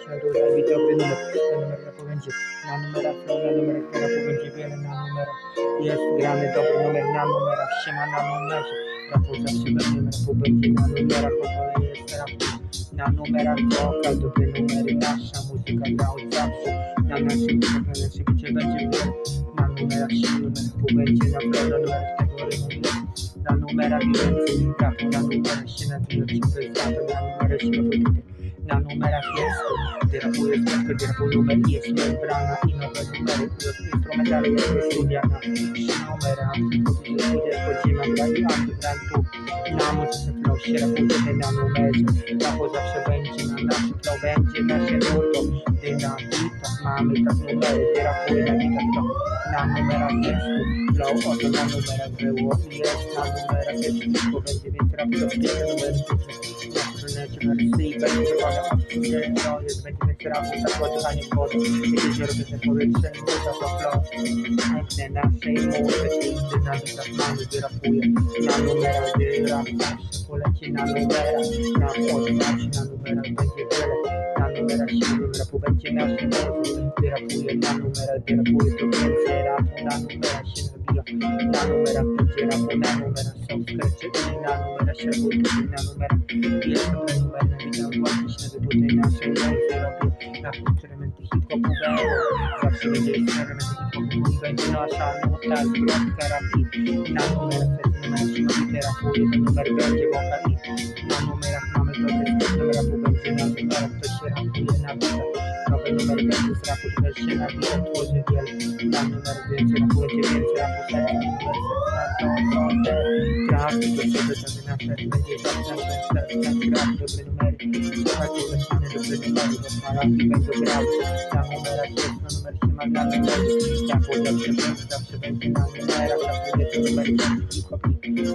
się dodaje dobry numer, na numer rapu będzie, na numerach na numerach rapu będzie wiele, na numerach jest grany dobry numer, na numerach siema na numerze, rapu zawsze będzie, rapu będzie na numerach, oto jest rap, na numerach wokal, dobre numery, nasza muzyka gra od zawsze, na naszym na naszym bicie będzie na numerach się numer rapu będzie, na na numerach tego rymu na numerach więcej rapu, na numerach się nabiję, ciągle zapę, na numerach się nabiję, na numerach jest. Gdy rapuje sklepy, i jest membrana i nowe numery, plus instrumentale jest studia. Na trzy numera, powiedzmy studia podziemia, gra i undergroundu, na muzyce flow się rapuje na numerze, rapu zawsze będzie, na naszym flow będzie, nasze nuto, gdy na bitach mamy tak numery, gdy rapuje na bitach to na numerach jest. Flow, oto na numerach było jest, na numerach jest wszystko będzie, więc rap to pierwsze rysy i będzie wymagała no, jest, będzie mieć razem zakładanie pod jeziorem powietrze i zapaplą chętne naszej muzyki gdy na wyzawaniu wyrapuje na numerach gdy rap się poleci na numerach na podstaw na numerach będzie wiele na numerach siły rapu będzie naszym gdy rapuje na numerach gdy rapuje to więcej rapu na numerach się Mula. La numera puntera, la numera software chip, la numera sherbut, la numera pieza, la numera vida, guardish, la puta, la sola, la puta, la puntamente hip hop, la puntamente hip hop, la nasa, nota, block therapy, la numera fetina, la numera poeta, la numera belge, vocati, la numera mame, la numera pubentina, la numera tosera, la numera vida, la numera belge, la numera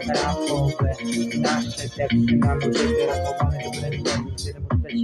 Rapowe nasze teksty mamy wyrachowane do prezydenta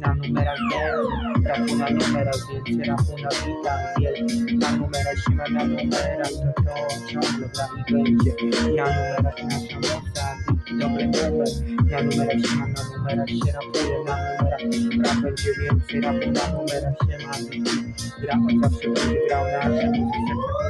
Na numera 0, trafi na numera Więc rachunek witam wielki Na numera siła, na numera To to ciągle dla mnie będzie Na numera nasza moca Dobry numer Na numera siła, na numera się rapuje Na numera rap będzie więcej rapu Na numera się ma Gra od zawsze będzie grał na rzecz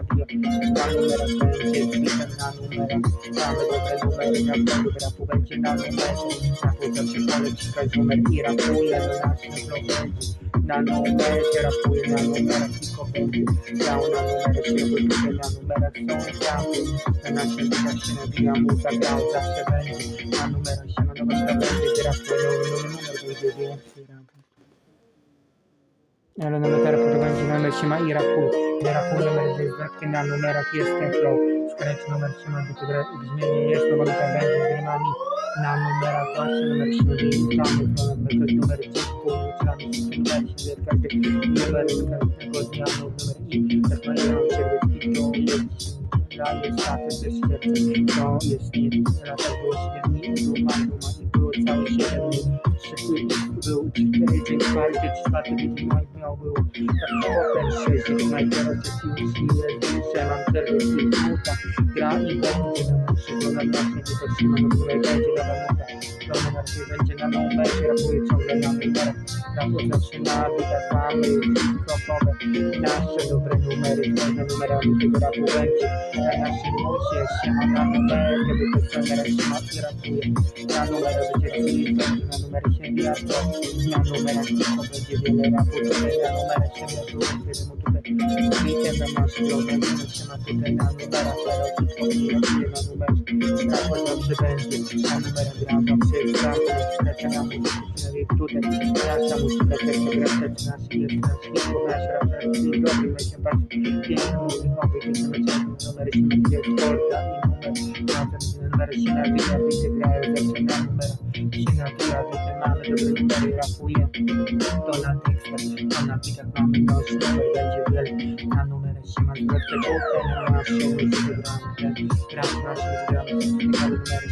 vida, dá número, Teraz to będzie numer się ma i na rapu numer jest zwrotki, na numerach jest ten flow, skręć numer się ma, do brzmienie jest, no to będzie z rymami, na numerach właśnie numer się ma, i tam to numer, numer pół, numerami, wszystkie numery się wie, każdy numer z każdego dnia, no, numer i tak mają ciebie i to jest daje straty ze świecie, to jest nic, lata było średni, duma, duma i było całe siedem trzy był cztery, dzień czwarty, dzień maj miał było, tak potem dzień maj, teraz jest już i jest duże, mam serwis i muta, gra i będzie na naszego, na właśnie nie potrzyma, no które będzie na nuta, to numer będzie na numerze, rapuje ciągle na rapu zawsze na bitach mamy, hip-hopowe, nasze dobre numery, fajne numerami tego rapu będzie, na naszym musie się ma na numer, kiedy to trenera się ma i rapuje, na numerach będzie rapuje, numer się gwiazda Na numerach tylko będzie wiele rapów Na numerach się gwiazda Kiedy mu tupę Weekenda masz problem Kiedy się ma tupę Na numerach Teraz odpowiedzi Odpije na numerze Raport dobrze będzie Na numerach gram Tam się gram Wsteczę na muzykę Jej trudem Wraca muzykę Tylko wracać na siebie Nasz nie nasz raport Nie dobry Będzie bardzo piękny Muzykowy Kiedy będzie numer się gwiazda Polka i numer Razem z numerem się nawija Wyjdzie grają Zawsze na numerach Inaczej ale dobry numer rapuje To na tekstach, a na bitach mamy to będzie wielki Na numerę się ma zwrotkę, bo ten nasz się wybrany Rap nasz wybrany, na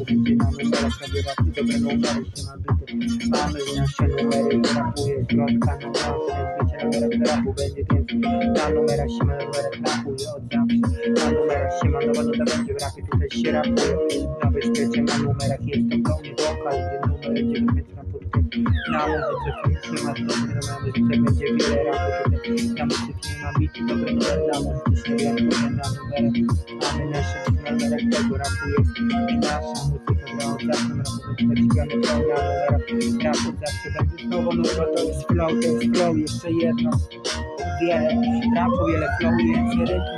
Od numerach będzie na numerach Robię rap i dobre numery się ma bity Mamy nasze numery Rapuje zwrotka na nasze Wiecie numerach rapu będzie więcej. Na numerach się ma numerach rapuje od zawsze. Na numerach się ma nowa nuta będzie w rapie Tutaj się rapuje. Na wyszpecie na numerach jest to pełny wokal Gdy numer będzie więc rapu tutaj Na muzyce nie ma dobry Na będzie wiele rapu tutaj. Na muzyce nie ma bity dobre numery Na się rapuje na numerach Mamy nasze numerach tego rapu jest I nasza muzyka gra od zawsze Na rapu będzie tak śpiewany flow na numerach Rapu zawsze będzie znowu numer to jest flow To jest jeszcze jedno. Wiele rapu, wiele flow, więcej rytmu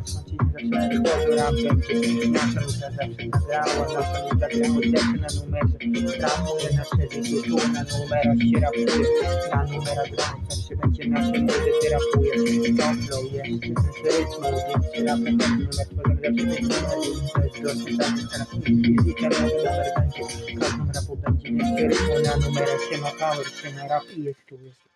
na nie zawsze zgodzie, rap będzie Nasza nuta zawsze nagrała, nasza nuta grała, zawsze na numerze Rapuje nasze życie, tu na numerach się rapuje Na numerach gramy, zawsze będzie nasze muzyki rapuje To flow jest, z rytmu, więc rap na ten numer tworzymy zawsze ten numer To jest dosyć taki teraz i czerwony numer będzie Każdym rapu będzie jeszcze rytmu, na numerach się ma power, się na rap i jest tu jest